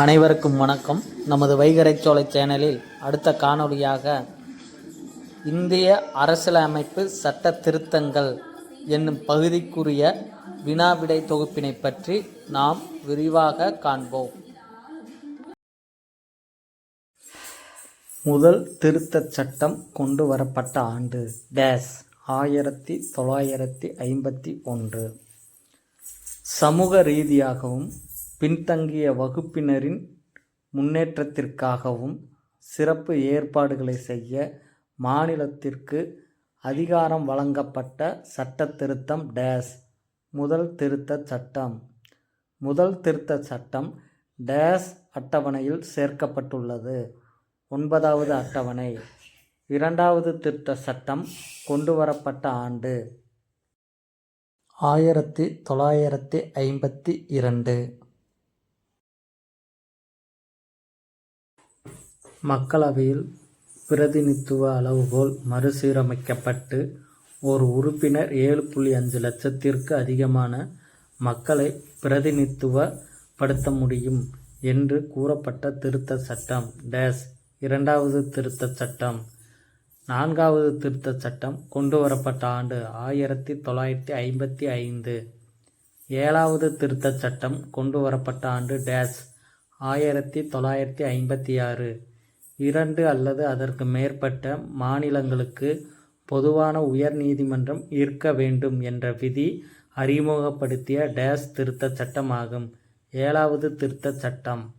அனைவருக்கும் வணக்கம். நமது வைகரைச்சோலை சேனலில் அடுத்த காணொளியாக இந்திய அரசியலமைப்பு சட்ட திருத்தங்கள் என்னும் பகுதிக்குரிய வினாவிடை தொகுப்பினை பற்றி நாம் விரிவாக காண்போம். முதல் திருத்தச் சட்டம் கொண்டு வரப்பட்ட ஆண்டு டேஸ் ஆயிரத்தி தொள்ளாயிரத்தி ஐம்பத்தி ஒன்று. சமூக ரீதியாகவும் பின்தங்கிய வகுப்பினரின் முன்னேற்றத்திற்காகவும் சிறப்பு ஏற்பாடுகளை செய்ய மாநிலத்திற்கு அதிகாரம் வழங்கப்பட்ட சட்ட திருத்தம் டேஸ் முதல் திருத்தச் சட்டம். முதல் திருத்த சட்டம் டேஸ் அட்டவணையில் சேர்க்கப்பட்டுள்ளது. ஒன்பதாவது அட்டவணை. இரண்டாவது திருத்த சட்டம் கொண்டு வரப்பட்ட ஆண்டு. ஆயிரத்தி தொள்ளாயிரத்தி ஐம்பத்தி இரண்டு. மக்களவையில் பிரதிநித்துவ அளவுகோல் மறுசீரமைக்கப்பட்டு ஒரு உறுப்பினர் ஏழு புள்ளி அஞ்சு லட்சத்திற்கு அதிகமான மக்களை பிரதிநித்துவப்படுத்த முடியும் என்று கூறப்பட்ட திருத்தச் சட்டம். டேஸ் இரண்டாவது திருத்தச் சட்டம். நான்காவது திருத்தச் சட்டம் கொண்டு வரப்பட்ட ஆண்டு ஆயிரத்தி தொள்ளாயிரத்தி ஐம்பத்தி ஐந்து. ஏழாவது திருத்தச் சட்டம் கொண்டு வரப்பட்ட ஆண்டு டேஸ் ஆயிரத்தி தொள்ளாயிரத்தி ஐம்பத்தி ஆறு. இரண்டு அல்லது அதற்கு மேற்பட்ட மாநிலங்களுக்கு பொதுவான உயர் நீதிமன்றம் இருக்க வேண்டும் என்ற விதி அறிமுகப்படுத்திய டேஸ் திருத்தச் சட்டமாகும். ஏழாவது திருத்தச் சட்டம்.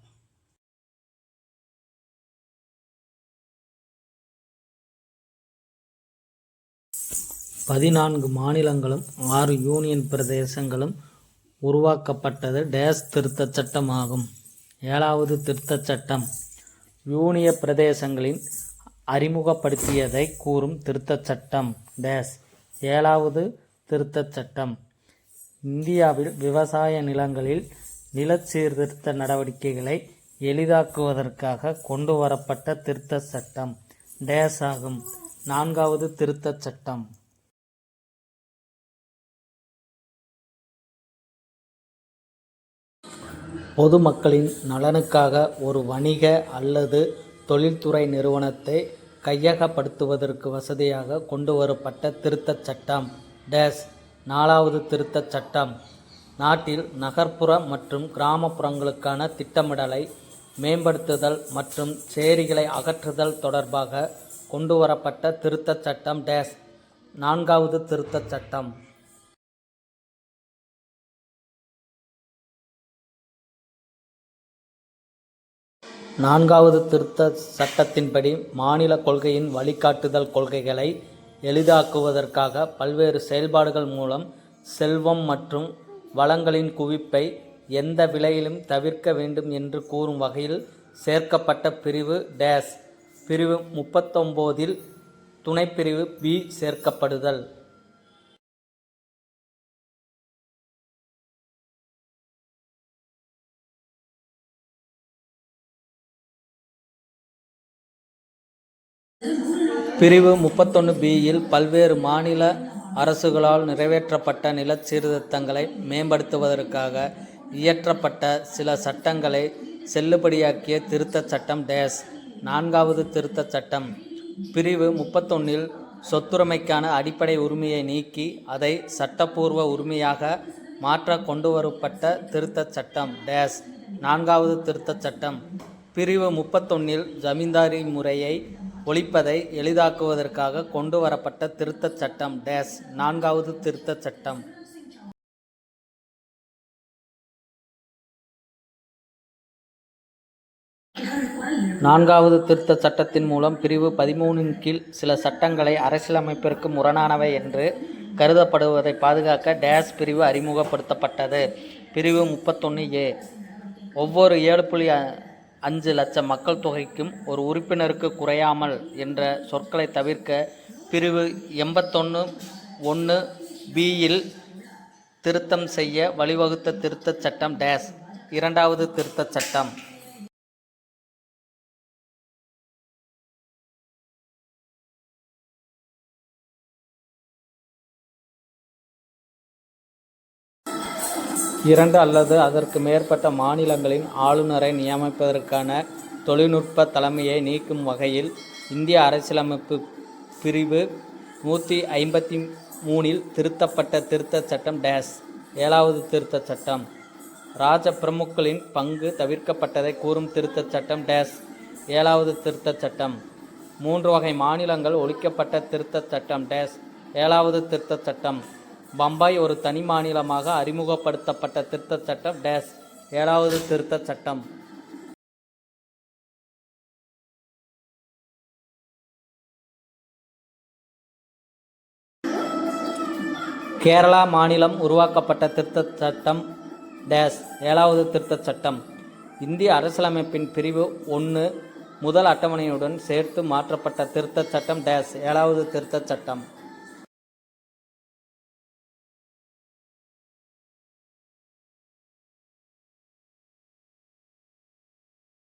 பதினான்கு மாநிலங்களும் ஆறு யூனியன் பிரதேசங்களும் உருவாக்கப்பட்டது டேஸ் திருத்தச் சட்டமாகும். ஏழாவது திருத்தச் சட்டம். யூனிய பிரதேசங்களின் அறிமுகப்படுத்தியதை கூறும் திருத்தச் சட்டம். டேஸ். ஏழாவது திருத்தச் சட்டம். இந்தியாவில் விவசாய நிலங்களில் நில சீர்திருத்த நடவடிக்கைகளை எளிதாக்குவதற்காக கொண்டு வரப்பட்ட திருத்தச் சட்டம். டேஸ் ஆகும். நான்காவது திருத்தச் சட்டம். பொதுமக்களின் நலனுக்காக ஒரு வணிக அல்லது தொழில்துறை நிறுவனத்தை கையகப்படுத்துவதற்கு வசதியாக கொண்டு வரப்பட்ட திருத்தச் சட்டம். டேஸ் நாலாவது திருத்தச் சட்டம். நாட்டில் நகர்ப்புற மற்றும் கிராமப்புறங்களுக்கான திட்டமிடலை மேம்படுத்துதல் மற்றும் சேரிகளை அகற்றுதல் தொடர்பாக கொண்டு வரப்பட்ட திருத்தச் சட்டம் டேஸ். நான்காவது திருத்தச் சட்டம். நான்காவது திருத்த சட்டத்தின்படி மாநில கொள்கையின் வழிகாட்டுதல் கொள்கைகளை எளிதாக்குவதற்காக பல்வேறு செயல்பாடுகள் மூலம் செல்வம் மற்றும் வளங்களின் குவிப்பை எந்த விலையிலும் தவிர்க்க வேண்டும் என்று கூறும் வகையில் சேர்க்கப்பட்ட பிரிவு டேஸ். பிரிவு முப்பத்தொம்போதில் துணைப்பிரிவு பி சேர்க்கப்படுதல். பிரிவு முப்பத்தொன்று பியில் பல்வேறு மாநில அரசுகளால் நிறைவேற்றப்பட்ட நில சீர்திருத்தங்களை மேம்படுத்துவதற்காக இயற்றப்பட்ட சில சட்டங்களை செல்லுபடியாக்கிய திருத்தச் சட்டம் டேஸ் நான்காவது திருத்தச் சட்டம். பிரிவு முப்பத்தொன்னில் சொத்துரிமைக்கான அடிப்படை உரிமையை நீக்கி அதை சட்டப்பூர்வ உரிமையாக மாற்ற கொண்டுவரப்பட்ட திருத்தச் சட்டம் டேஸ் நான்காவது திருத்தச் சட்டம். பிரிவு முப்பத்தொன்னில் ஜமீன்தாரி முறையை ஒழிப்பதை எளிதாக்குவதற்காக கொண்டு வரப்பட்ட திருத்தச் சட்டம் டேஸ் நான்காவது திருத்தச் சட்டம். நான்காவது திருத்த சட்டத்தின் மூலம் பிரிவு பதிமூணின் கீழ் சில சட்டங்களை அரசியலமைப்பிற்கு முரணானவை என்று கருதப்படுவதை பாதுகாக்க டேஸ் பிரிவு அறிமுகப்படுத்தப்பட்டது. பிரிவு முப்பத்தொன்று ஏ. ஒவ்வொரு ஏழு புள்ளி அஞ்சு லட்சம் மக்கள் தொகைக்கும் ஒரு உறுப்பினருக்கு குறையாமல் என்ற சொற்களை தவிர்க்க பிரிவு எண்பத்தொன்று ஒன்று பியில் திருத்தம் செய்ய வழிவகுத்த திருத்தச் சட்டம் டேஸ் இரண்டாவது திருத்தச் சட்டம். இரண்டு அல்லது அதற்கு மேற்பட்ட மாநிலங்களின் ஆளுநரை நியமிப்பதற்கான தொழில்நுட்ப தலைமையை நீக்கும் வகையில் இந்திய அரசியலமைப்பு பிரிவு நூற்றி ஐம்பத்தி மூணில் திருத்தப்பட்ட திருத்தச் சட்டம் டேஸ் ஏழாவது திருத்தச் சட்டம். ராஜ பிரமுக்களின் பங்கு தவிர்க்கப்பட்டதை கூறும் திருத்தச் சட்டம் டேஸ் ஏழாவது திருத்தச் சட்டம். மூன்று வகை மாநிலங்கள் ஒழிக்கப்பட்ட திருத்தச் சட்டம் டேஸ் ஏழாவது திருத்தச் சட்டம். பம்பாய் ஒரு தனி மாநிலமாக அறிமுகப்படுத்தப்பட்ட திருத்தச் சட்டம் டேஸ் ஏழாவது திருத்தச் சட்டம். கேரளா மாநிலம் உருவாக்கப்பட்ட திருத்தச் சட்டம் டேஸ் ஏழாவது திருத்தச் சட்டம். இந்திய அரசியலமைப்பின் பிரிவு ஒன்று முதல் அட்டவணையுடன் சேர்த்து மாற்றப்பட்ட திருத்தச் சட்டம் டேஸ் ஏழாவது திருத்தச் சட்டம்.